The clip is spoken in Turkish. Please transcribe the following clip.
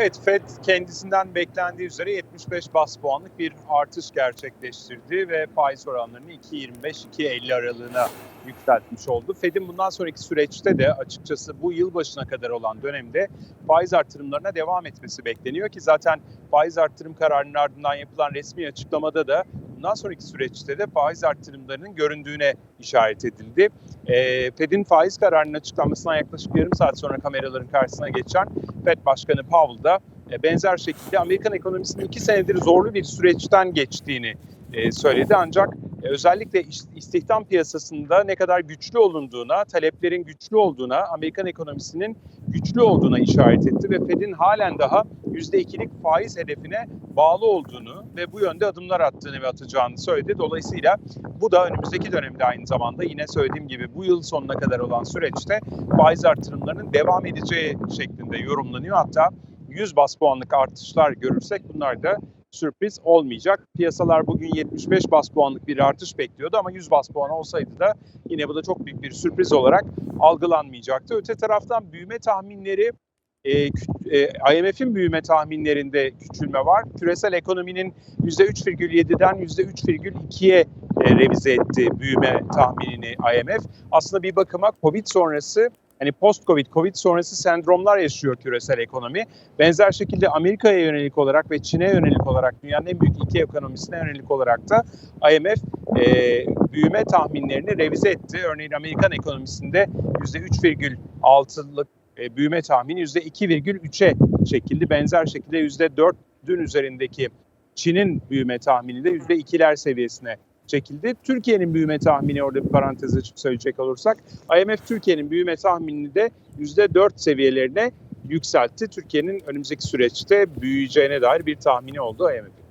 Evet, Fed kendisinden beklendiği üzere 75 bas puanlık bir artış gerçekleştirdi ve faiz oranlarını 2.25-2.50 aralığına yükseltmiş oldu. Fed'in bundan sonraki süreçte de açıkçası bu yıl başına kadar olan dönemde faiz artırımlarına devam etmesi bekleniyor ki zaten faiz artırım kararının ardından yapılan resmi açıklamada da bundan sonraki süreçte de faiz artırımlarının göründüğüne işaret edildi. E, Fed'in faiz kararının açıklanmasından yaklaşık yarım saat sonra kameraların karşısına geçen Fed Başkanı Powell da e, benzer şekilde Amerikan ekonomisinin iki senedir zorlu bir süreçten geçtiğini e, söyledi. Ancak e, özellikle istihdam piyasasında ne kadar güçlü olunduğuna, taleplerin güçlü olduğuna, Amerikan ekonomisinin güçlü olduğuna işaret etti ve Fed'in halen daha %2'lik faiz hedefine bağlı olduğunu ve bu yönde adımlar attığını ve atacağını söyledi. Dolayısıyla bu da önümüzdeki dönemde aynı zamanda yine söylediğim gibi bu yıl sonuna kadar olan süreçte faiz artırımlarının devam edeceği şeklinde yorumlanıyor. Hatta 100 bas puanlık artışlar görürsek bunlar da sürpriz olmayacak. Piyasalar bugün 75 bas puanlık bir artış bekliyordu ama 100 bas puan olsaydı da yine bu da çok büyük bir sürpriz olarak algılanmayacaktı. Öte taraftan büyüme tahminleri e, kü- e, IMF'in büyüme tahminlerinde küçülme var. Küresel ekonominin %3,7'den %3,2'ye e, revize etti büyüme tahminini IMF. Aslında bir bakıma Covid sonrası hani post-Covid, Covid sonrası sendromlar yaşıyor küresel ekonomi. Benzer şekilde Amerika'ya yönelik olarak ve Çin'e yönelik olarak dünyanın en büyük iki ekonomisine yönelik olarak da IMF e, büyüme tahminlerini revize etti. Örneğin Amerikan ekonomisinde %3,6'lık e, büyüme tahmini %2,3'e çekildi. Benzer şekilde %4'ün üzerindeki Çin'in büyüme tahmini de %2'ler seviyesine çekildi. Türkiye'nin büyüme tahmini orada bir parantez açıp söyleyecek olursak IMF Türkiye'nin büyüme tahminini de %4 seviyelerine yükseltti. Türkiye'nin önümüzdeki süreçte büyüyeceğine dair bir tahmini oldu IMF'in.